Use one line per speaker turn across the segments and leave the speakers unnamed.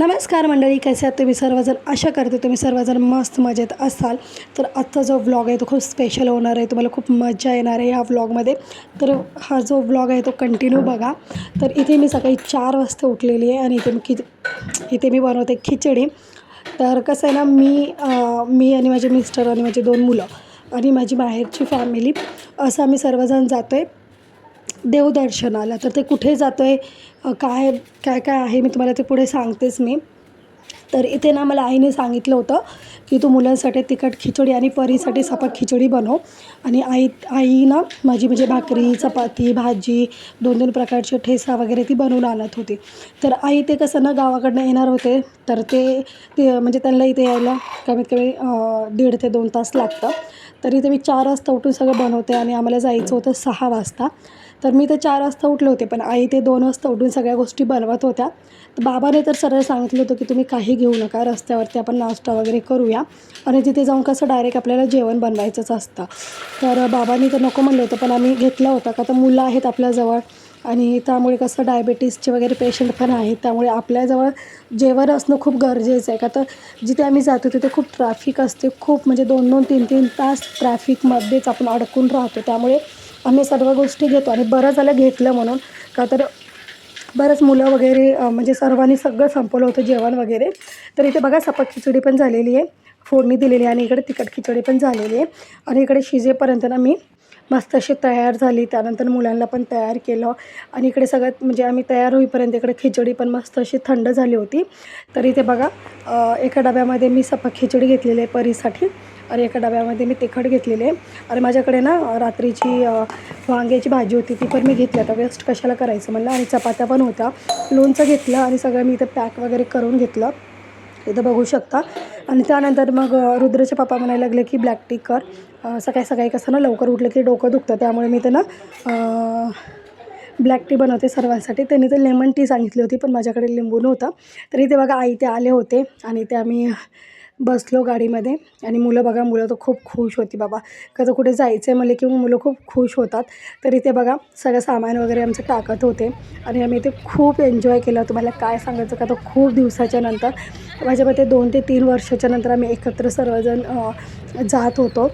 नमस्कार मंडळी कसे आहात तुम्ही? सर्वजण आशा करते तुम्ही सर्वजण मस्त मजेत असाल. तर आजचा जो व्लॉग आहे तो खूप स्पेशल होणार आहे. तुम्हाला खूप मजा येणार आहे ह्या व्लॉगमध्ये तर हा जो व्लॉग आहे तो कंटिन्यू बघा. तर इथे मी सकाळी चार वाजता उठलेली आहे आणि इथे मी खिच इथे मी बनवते खिचडी. तर कसं आहे ना मी मी आणि माझे मिस्टर आणि माझे दोन मुलं आणि माझी बाहेरची फॅमिली असं आम्ही सर्वजण जातो आहे देवदर्शनाला. तर ते कुठे जातो आहे काय काय काय आहे मी तुम्हाला ते पुढे सांगतेच मी. तर इथे ना मला आईने सांगितलं होतं की तू मुलांसाठी तिखट खिचडी आणि परीसाठी सपाट खिचडी बनव. आणि आई आई ना माझी म्हणजे भाकरी चपाती भाजी दोन दोन प्रकारचे ठेसा वगैरे ती बनवून आणत होती. तर आई ते कसं ना गावाकडनं येणार होते तर ते ते म्हणजे त्यांना इथे यायला कमीत कमी दीड ते दोन तास लागतं. तर इथे मी चार वाजता उठून सगळं बनवते आणि आम्हाला जायचं होतं सहा वाजता. तर मी तर चार वाजता उठले होते पण आई ते दोन वाजता उठून सगळ्या गोष्टी बनवत होत्या. तर बाबाने तर सरळ सांगितलं होतं की तुम्ही काही घेऊ नका रस्त्यावरती आपण नाश्ता वगैरे करूया. आणि तिथे जाऊन कसं डायरेक्ट आपल्याला जेवण बनवायचंच असतं. तर बाबांनी तर नको म्हणलं होतं पण आम्ही घेतला होता का तर मुलं आहेत आपल्याजवळ. आणि त्यामुळे कसं डायबेटीसचे वगैरे पेशंट पण आहेत त्यामुळे आपल्याजवळ जेवण असणं खूप गरजेचं आहे. का तर जिथे आम्ही जातो तिथे खूप ट्रॅफिक असते. खूप म्हणजे दोन दोन तीन तीन तास ट्रॅफिकमध्येच आपण अडकून राहतो. त्यामुळे आम्ही सर्व गोष्टी घेतो आणि बरं झालं घेतलं म्हणून. का तर बरंच मुलं वगैरे म्हणजे सर्वांनी सगळं संपवलं होतं जेवण वगैरे. तर इथे बघा सपक खिचडी पण झालेली आहे. फोडणी दिलेली आहे आणि इकडे तिखट खिचडी पण झालेली आहे. आणि इकडे शिजेपर्यंत ना मी मस्त अशी तयार झाली. त्यानंतर मुलांना पण तयार केलं. आणि इकडे सगळ्यात म्हणजे आम्ही तयार होईपर्यंत इकडे खिचडी पण मस्त अशी थंड झाली होती. तर इथे बघा एका डब्यामध्ये मी सफा खिचडी घेतलेली आहे परीसाठी आणि एका डब्यामध्ये मी तिखट घेतलेले आहे. आणि माझ्याकडे ना रात्रीची वांग्याची भाजी होती ती पण मी घेतली आता वेस्ट कशाला करायचं म्हणलं? आणि चपात्या पण होत्या. लोणचं घेतलं आणि सगळं मी इथं पॅक वगैरे करून घेतलं. इथं बघू शकता. आणि त्यानंतर मग रुद्रचे पप्पा म्हणायला लागले की ब्लॅक टी कर. सकाळी सकाळी कसं ना लवकर उठलं की डोकं दुखतं. त्यामुळे मी त्यांना ब्लॅक टी बनवते सर्वांसाठी. त्यांनी तर लेमन टी सांगितली होती पण माझ्याकडे लिंबू नव्हतं. तरी ते बघा आई ते आले होते. आणि ते आम्ही बसलो गाडीमध्ये आणि मुलं बघा मुलं तर खूप खुश होती बाबा. का तर कुठे जायचं आहे म्हणले की मुलं खूप खुश होतात. तर इथे बघा सगळं सामान वगैरे आमचं टाकत होते. आणि आम्ही इथे खूप एन्जॉय केलं. तुम्हाला काय सांगायचं का? तर खूप दिवसाच्या नंतर माझ्या मते दोन ते तीन वर्षाच्या नंतर आम्ही एकत्र सर्वजण जात होतो.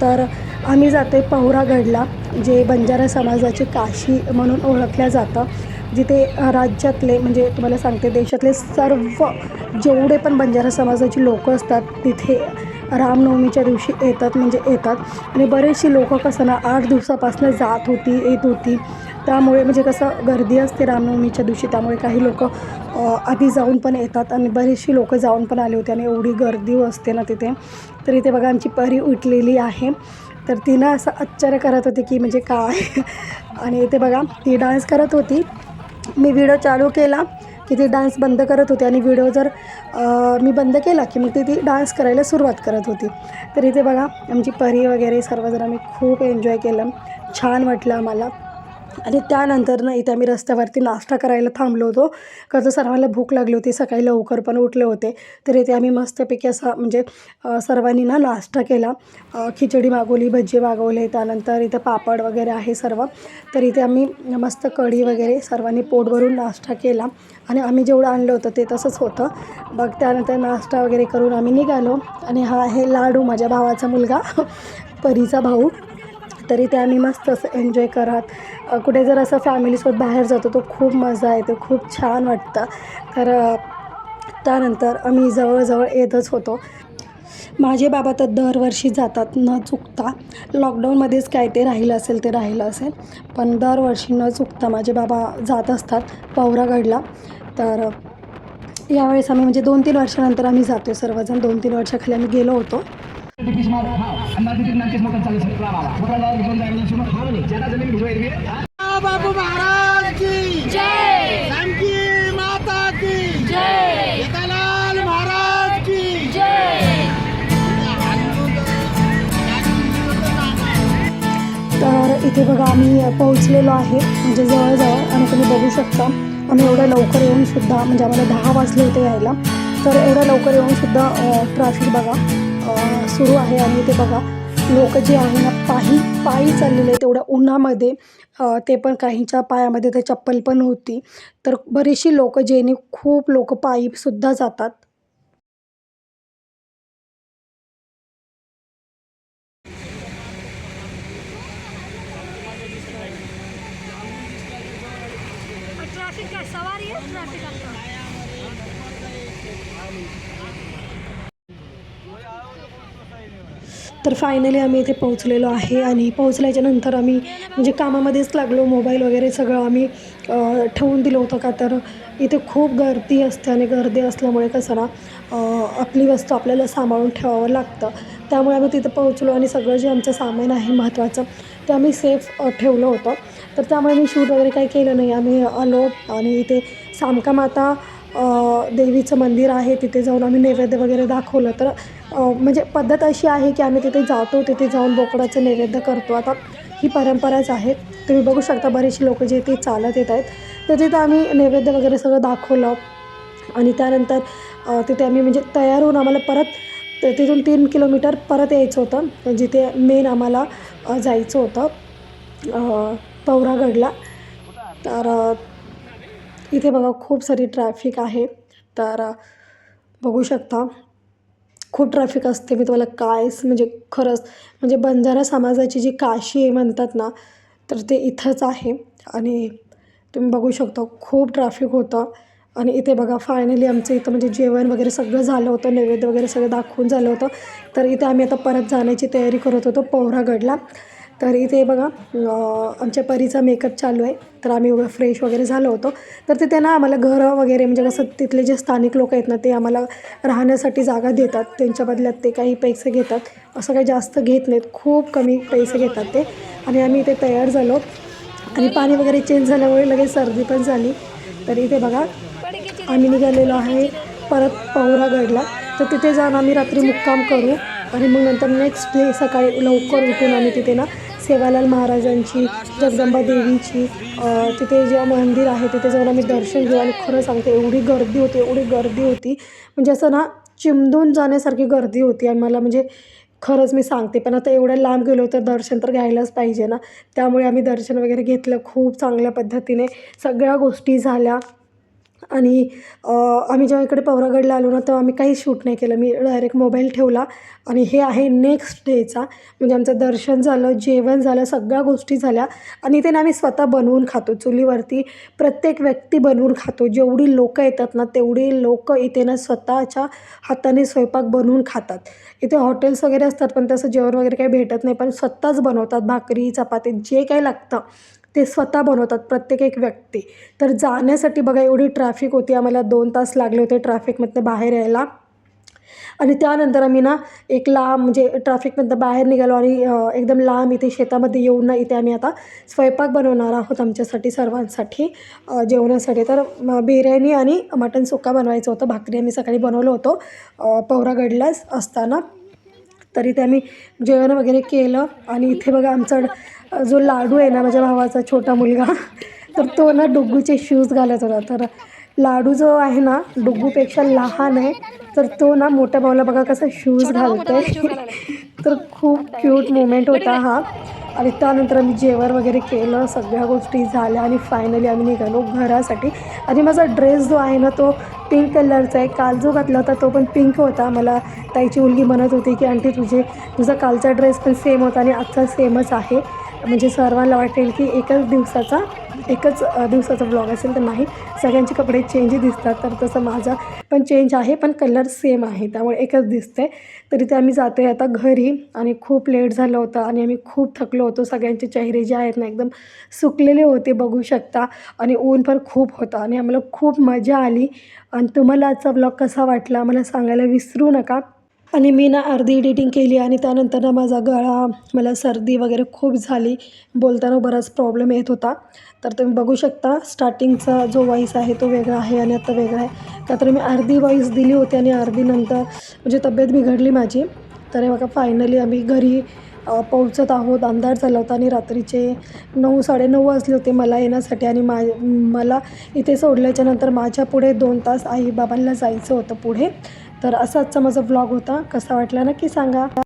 तर आम्ही जातो आहे जे बंजारा समाजाची काशी म्हणून ओळखल्या जातं. जिथे राज्यातले म्हणजे तुम्हाला सांगते देशातले सर्व जेवढे पण बंजारा समाजाची लोकं असतात तिथे रामनवमीच्या दिवशी येतात म्हणजे येतात. आणि बरेचशी लोकं कसं ना आठ दिवसापासून जात होती येत होती. त्यामुळे म्हणजे कसं गर्दी असते रामनवमीच्या दिवशी त्यामुळे काही लोक आधी जाऊन पण येतात आणि बरीचशी लोकं जाऊन पण आली होती आणि एवढी गर्दी असते ना तिथे. तर इथे बघा आमची परी उठलेली आहे. तर तिनं असं आश्चर्य करत होती की म्हणजे काय? आणि इथे बघा ती डान्स करत होती. मी व्हिडिओ चालू केला की ती डान्स बंद करत होती आणि व्हिडिओ जर मी बंद केला की मग ती ती डान्स करायला सुरुवात करत होती. तर इथे बघा आमची परी वगैरे सर्वजण आम्ही खूप एन्जॉय केलं. छान वाटलं आम्हाला. आणि त्यानंतर ना इथे आम्ही रस्त्यावरती नाश्ता करायला थांबलो होतो. का तर सर्वांना भूक लागली होती. सकाळी लवकर पण उठले होते. तर इथे आम्ही मस्तपैकी असा म्हणजे सर्वांनी ना नाश्ता केला. खिचडी मागवली भजी मागवले. त्यानंतर इथं पापड वगैरे आहे सर्व. तर इथे आम्ही मस्त कढी वगैरे सर्वांनी पोट भरून नाश्ता केला. आणि आम्ही जेवढं आणलं होतं ते तसंच होतं. मग त्यानंतर नाश्ता वगैरे करून आम्ही निघालो. आणि हा आहे लाडू माझ्या भावाचा मुलगा. परीचा भाऊ. तरी ते आम्ही मस्त असं एन्जॉय करत. कुठे जर असं फॅमिलीसोबत बाहेर जातो तो खूप मजा येते खूप छान वाटतं. तर त्यानंतर आम्ही जवळजवळ येतच होतो. माझे बाबा तर दरवर्षी जातात न चुकता. लॉकडाऊनमध्येच काय ते राहिलं असेल ते राहिलं असेल. पण दरवर्षी न चुकता माझे बाबा जात असतात पौरागडला तर यावेळेस आम्ही म्हणजे दोन तीन वर्षानंतर आम्ही जातो सर्वजण. दोन तीन वर्षाखाली आम्ही गेलो होतो.
बाबू महाराज की जय जानकी माता की जय जेठालाल महाराज की
तर इथे बघा आम्ही पोहोचलेलो आहे. म्हणजे जवळजवळ आणि तुम्ही बघू शकता आम्ही एवढ्या लवकर येऊन सुद्धा म्हणजे आम्हाला दहा वाजले होते यायला. तर एवढ्या लवकर येऊन सुद्धा ट्रॅफिक बघा. सुरू आहे आणि ते बघा लोक जे आहे ना पायी पायी चाललेले तेवढ्या उन्हामध्ये ते पण काहींच्या पायामध्ये तर चप्पल पण होती. तर बरीचशी लोक जेणे खूप लोक पायीसुद्धा जातात
ट्रॅफिक काय सवारी आहे ट्रॅफिक आता
तर फायनली आम्ही इथे पोहोचलेलो आहे आणि पोहोचल्याच्या नंतर आम्ही म्हणजे कामामध्येच लागलो मोबाईल वगैरे सगळं आम्ही ठेवून दिलं होतं का तर इथे खूप गर्दी असते आणि गर्दी असल्यामुळे कसं ना आपली वस्तू आपल्याला सांभाळून ठेवावं लागतं. त्यामुळे आम्ही तिथं पोहोचलो आणि सगळं जे आमचं सामान आहे महत्त्वाचं ते आम्ही सेफ ठेवलं होतं. तर त्यामुळे मी शूट वगैरे काही केलं नाही. आम्ही आलो आणि इथे सामका माता देवीचं मंदिर आहे तिथे जाऊन आम्ही नैवेद्य वगैरे दाखवलं. तर म्हणजे पद्धत अशी आहे की आम्ही तिथे जातो तिथे जाऊन बोकडाचं नैवेद्य करतो. आता ही परंपराच आहे. तुम्ही बघू शकता बरेचसे लोक जे ते चालत येत आहेत. तर तिथं आम्ही नैवेद्य वगैरे सगळं दाखवलं आणि त्यानंतर तिथे आम्ही म्हणजे तयार होऊन आम्हाला परत तिथून तीन किलोमीटर परत यायचं होतं. जिथे मेन आम्हाला जायचं होतं पौरागडला तर इथे बघा खूप सारी ट्रॅफिक आहे. तर बघू शकता. खूप ट्रॅफिक असते. मी तुम्हाला काय म्हणजे खरंच म्हणजे बंजारा समाजाची जी काशी आहे म्हणतात ना तर ते इथंच आहे. आणि तुम्ही बघू शकता खूप ट्रॅफिक होतं. आणि इथे बघा फायनली आमचं इथं म्हणजे जेवण वगैरे सगळं झालं होतं. नैवेद्य वगैरे सगळं दाखवून झालं होतं. तर इथे आम्ही आता परत जाण्याची तयारी करत होतो पोहरागडला. तर इथे बघा आमच्या परीचा मेकअप चालू आहे. तर आम्ही फ्रेश वगैरे झालो होतो. तर तिथे ना आम्हाला घरं वगैरे म्हणजे कसं तिथले जे स्थानिक लोक आहेत ना ते आम्हाला राहण्यासाठी जागा देतात. त्यांच्या बदल्यात ते काही पैसे घेतात. असं काही जास्त घेत नाहीत. खूप कमी पैसे घेतात ते. आणि आम्ही इथे तयार झालो. आणि पाणी वगैरे चेंज झाल्यामुळे लगेच सर्दी पण झाली. तर इथे बघा आम्ही निघालेलो आहे. परत पौरागडला तर तिथे जाऊन आम्ही रात्री मुक्काम करू. आणि मग नंतर नेक्स्ट डे सकाळी लवकर उठून आम्ही तिथे ना सेवालाल महाराजांची जगदंबा देवीची तिथे जे मंदिर आहे तिथे जाऊन आम्ही दर्शन घेऊ आणि खरं सांगते एवढी गर्दी होती एवढी गर्दी होती. म्हणजे असं ना चिमदून जाण्यासारखी गर्दी होती आणि मला म्हणजे खरंच मी सांगते पण आता एवढ्या लांब गेलो तर दर्शन तर घ्यायलाच पाहिजे ना. त्यामुळे आम्ही दर्शन वगैरे घेतलं खूप चांगल्या पद्धतीने. सगळ्या गोष्टी झाल्या. आणि आम्ही जेव्हा इकडे पवरागडला आलो ना तेव्हा आम्ही काही शूट नाही केलं. मी डायरेक्ट मोबाईल ठेवला आणि हे आहे नेक्स्ट डेचा म्हणजे आमचं दर्शन झालं जेवण झालं सगळ्या गोष्टी झाल्या आणि इथे ना आम्ही स्वतः बनवून खातो. चुलीवरती प्रत्येक व्यक्ती बनवून खातो. जेवढी लोकं येतात ना तेवढी लोकं इथे ना स्वतःच्या हाताने स्वयंपाक बनवून खातात. इथे हॉटेल्स वगैरे असतात पण तसं जेवण वगैरे काही भेटत नाही पण स्वतःच बनवतात. भाकरी चपाती जे काही लागतं. ते स्वतः बनवतात प्रत्येक एक व्यक्ती. तर जाण्यासाठी बघा एवढी ट्रॅफिक होती. आम्हाला दोन तास लागले होते ट्रॅफिकमधनं बाहेर यायला. आणि त्यानंतर आम्ही ना एक लांब म्हणजे ट्रॅफिकमधनं बाहेर निघालो आणि एकदम लांब इथे शेतामध्ये येऊन ना इथे आम्ही आता स्वयंपाक बनवणार आहोत आमच्यासाठी सर्वांसाठी जेवणासाठी. तर बिर्याणी आणि मटण सुक्का बनवायचं होतं. भाकरी आम्ही सकाळी बनवलो होतो पौरागडलाच असताना. तरी ते आम्ही जेवण वगैरे केलं आणि इथे बघा आमचं जो लाडू आहे ना माझ्या भावाचा छोटा मुलगा तर तो ना डुग्गूचे शूज घालत होता. तर लाडू जो आहे ना डुग्गूपेक्षा लहान आहे तर तो ना मोठ्या भावाला बघा कसा शूज घालतोय. तर खूप क्यूट मोमेंट होता हा. आणि त्यानंतर आम्ही जेवण वगैरे केलं सगळ्या गोष्टी झाल्या आणि फायनली आम्ही निघालो घरासाठी. आणि माझा ड्रेस जो आहे ना तो पिंक कलरचा आहे. काल जो घातला होता तो पण पिंक होता. मला ताईची मुलगी म्हणत होती की आंटी तुझे तुझा कालचा ड्रेस पण सेम होता आणि आजचा सेमच आहे. म्हणजे सर्वांना वाटेल की एकच दिवसाचा एकच दिवसाचा ब्लॉग असेल तर नाही. सगळ्यांचे कपडे चेंज दिसतात तर तसं माझा पण चेंज आहे पण कलर सेम आहे. त्यामुळे एकच दिसते तरी ते आम्ही जातो आहे आता घरी आणि खूप लेट झालं होतं आणि आम्ही खूप थकलो होतो. सगळ्यांचे चेहरे जे आहेत ना एकदम सुकलेले होते बघू शकता. आणि ऊन पण खूप होतं आणि आम्हाला खूप मजा आली. आणि तुम्हाला आजचा ब्लॉग कसा वाटला मला सांगायला विसरू नका. आणि मी ना अर्धी एडिटिंग केली आणि त्यानंतर ना माझा गळा मला सर्दी वगैरे खूप झाली. बोलताना बराच प्रॉब्लेम येत होता. तर तुम्ही बघू शकता स्टार्टिंगचा जो वॉईस आहे तो वेगळा आहे आणि आता वेगळा आहे. का तर मी अर्धी वॉईस दिली होती आणि अर्धी नंतर म्हणजे तब्येत बिघडली माझी. तर हे बघा फायनली आम्ही घरी पोहोचत आहोत. अंधार झाला होता आणि रात्रीचे नऊ साडेनऊ वाजले होते मला येण्यासाठी आणि मा मला इथे सोडल्याच्या नंतर माझ्या पुढे दोन तास आई बाबांना जायचं होतं पुढे. तर असाच माझा ब्लॉग होता. कसा वाटला नक्की सांगा.